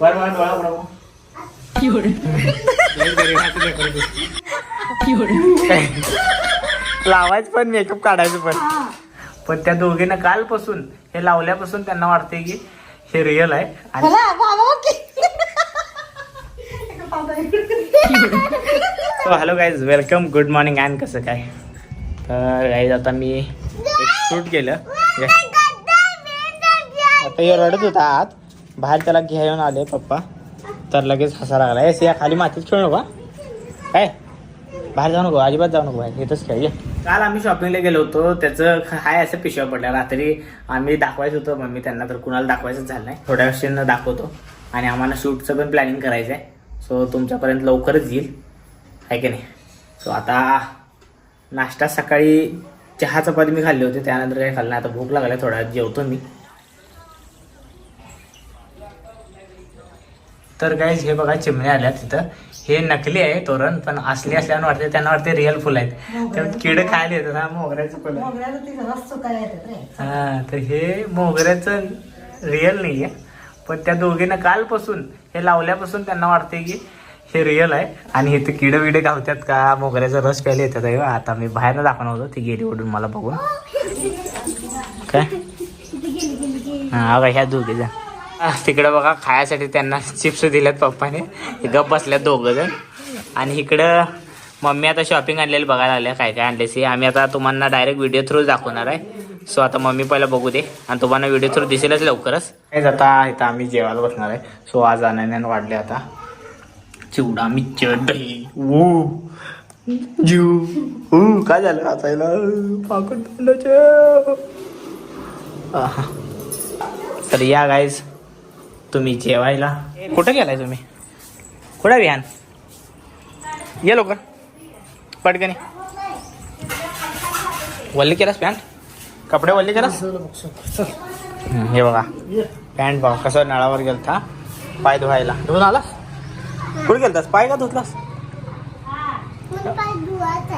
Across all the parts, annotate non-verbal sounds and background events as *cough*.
डोळा उघडा. लावायचं पण मेकअप काढायचं पण. पण त्या दोघींना कालपासून हे लावल्यापासून त्यांना वाटतंय की हे रिअल आहे. आणि hello guys welcome good morning and कसं काय? तर गाईज आता मी एक शूट केलं. आता हे रडत होता आत. बाहेर त्याला घेऊन आले पप्पा. तर लगेच हसा लागला. एस या खाली मातीत खेळू नको काय बाहेर जाऊ नको अजिबात जाऊ नको बाहेर. येतच खेळ काल आम्ही शॉपिंगला गेलो होतो. त्याचं हाय असं पिशव्या पडल्या. रात्री आम्ही दाखवायचं होतं मम्मी त्यांना तर कुणाला दाखवायचंच झालं नाही. थोड्या वेळेनं दाखवतो. आणि आम्हाला शूटचं पण प्लॅनिंग करायचं आहे सो तुमच्यापर्यंत लवकरच येईल. आहे की नाही? सो आता नाश्ता सकाळी चहा चपाती मी खाल्ली होती. त्यानंतर काय खाल्लं नाही. आता भूक लागल्या थोडा वेळात जेवतो मी. तर गाईज हे बघा चिमण्या आल्या तिथं. हे नकली आहे तोरण पण असली असल्यानं वाटते त्यांना वाटते रिअल फुल आहेत. त्यामुळे किड खायला येतात हा मोगऱ्याचं फुल. हा तर हे मोगऱ्याचं रिअल नाही आहे पण त्या दोघींना कालपासून हे लावल्यापासून त्यांना वाटते की हे रिअल आहे. आणि हे ते किडे बिडे गावतात का? मोगऱ्याचा रस प्यायला येतात आहे. आता मी बाहेर दाखवणार होतो ती गेली ओढून मला बघून. *laughs* काय? हा बघा ह्या दोघे जण तिकडं बघा खायासाठी त्यांना चिप्स दिल्यात पप्पाने. गप बसल्यात दोघं जण. आणि इकडं मम्मी आता शॉपिंग आणलेली बघायला आल्या काय काय आणले आम्ही आता तुम्हाला डायरेक्ट व्हिडिओ थ्रू दाखवणार आहे. सो आता मम्मी पहिला बघू दे आणि तुम्हाला व्हिडिओ थ्रू दिसेलच लवकरच. हेच आता इथं आम्ही जेवायला बसणार आहे. सो आज अनन्यान वाढले आता. चिवडा मिच्चर दही. ऊ. जीव. ऊ. काय झालं? वाचायला पाकड तर या गाईज तुम्ही जेवायला. कुठं गेलाय तुम्ही? कुठं विहान ये लवकर. पटकनी वल्ली केलास पॅन्ट कपडे वल्ले केलास? हे बघा. पॅन्ट बघा कसं नळावर गेलता. पाय धुवायला. धुवून आलास? कुठे गेलतास? पाय का धुतलास?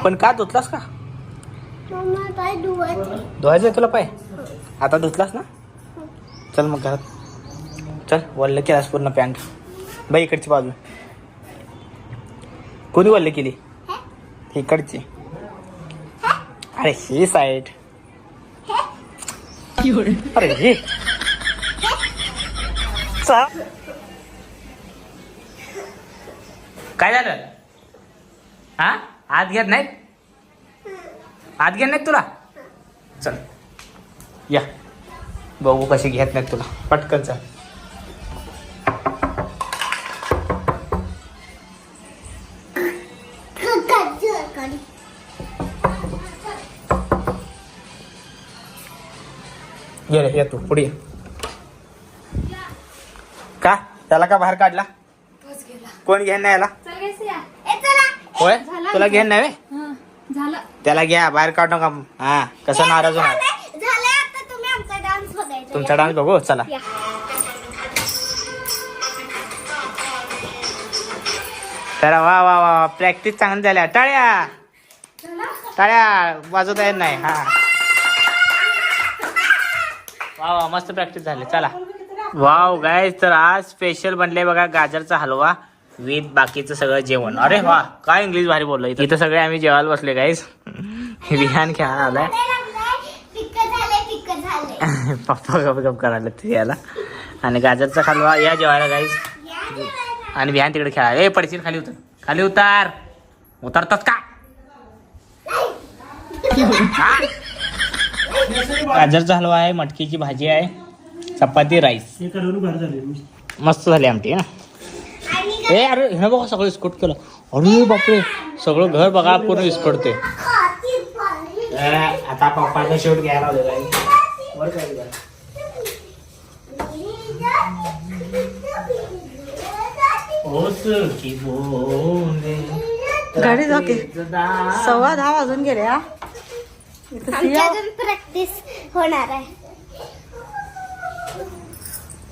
पण का धुतलास का? धुवायचं. तुला पाय. आता धुतलास ना? चल मग घरात. चल वल्ल केलास पूर्ण पॅन्ट. बाई इकडची बाजू. कोणी वल्ल केली? इकडची. अरे ही साईड. अरे हे. काय झालं? हा? आत घेत नाहीत? आत घेत नाहीत तुला? चल. या. बघू कशी घेत नाहीत तुला. पटकन चल. ये रे ये तू पुढे ये. का? त्याला का बाहेर काढला? कोण घेऊन नाही याला? होय? तुला घेऊन नाही व्हय? झालं. त्याला घ्या बाहेर काढू नका. हा कसं नाराज होणार? झालं आता तुम्ही आमचा डान्स बघायचा. तुमचा डान्स बघू? चला. या. तर वा वा वा प्रॅक्टिस चांगली झाल्या टाळ्या. टाळ्या वाजवता येत नाही. हा. वा वा मस्त प्रॅक्टिस झाली. चला. वाव गाय तर आज स्पेशल बनले बघा गाजरचा हलवा विथ बाकीचं सगळं जेवण. अरे वा काय इंग्लिश भारी बोललो इथं. इथं सगळे आम्ही जेवायला बसले गाईस विहान खेळायला आलाय. *laughs* पप्पा गप गप करायला ते याला. आणि गाजरचा हलवा या जेवायला गाईस आणि विहान तिकडे खेळायला. ए पडशील खाली उतर. खाली उतार. उतरतात का? *laughs* गाजरचा हलवा आहे मटकीची भाजी आहे चपाती राईस. मस्त झाली आमटी ना? ए अरे हे बघा सगळं विस्कट केलं. अरे बापरे. सगळं घर बघा पूर्ण विस्कटते. आता पप्पाचा शूट घ्यायला गाडी सव्वा दहा वाजून गेले हा. आमची सिया- अजून प्रॅक्टिस होणार आहे.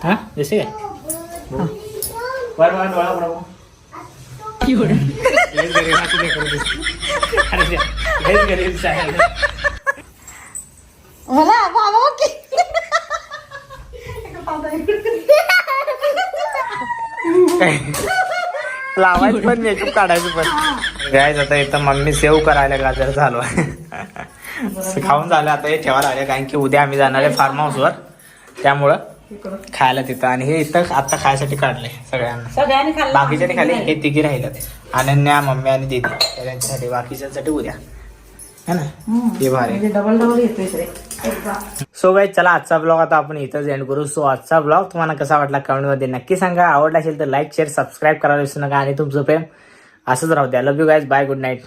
हा? जसे काय? वर वर डोळा आहे. मला बाबा की लावायचं पण मेकअप काढायचं पण. गायच आता इथं मम्मी सेव करायला गाजर चालू आहे. खाऊन झालं आता हे ठेवायला आले कारण की उद्या आम्ही जाणार आहे फार्म हाऊसवर त्यामुळं खायला तिथं. आणि हे इथं आता खायसाठी काढलंय सगळ्यांना. सगळ्यांनी खाल्लं? बाकीच्याने खाली हे तिघी राहिल्यात. अनन्या मम्मी आणि दीदी. हे त्यांच्यासाठी बाकीच्यांसाठी उद्या. है ना? भारी डबल डबल येतोय इकडे. सो गाईज चला आजचा ब्लॉग आता आपण इथंच एंड करू. सो आजचा ब्लॉग तुम्हाला कसा वाटला कमेंटमध्ये नक्की सांगा. आवडला असेल तर लाईक शेअर सबस्क्राईब करायला विसरू नका. आणि तुमचं प्रेम असंच राहू द्या. Love you guys bye good night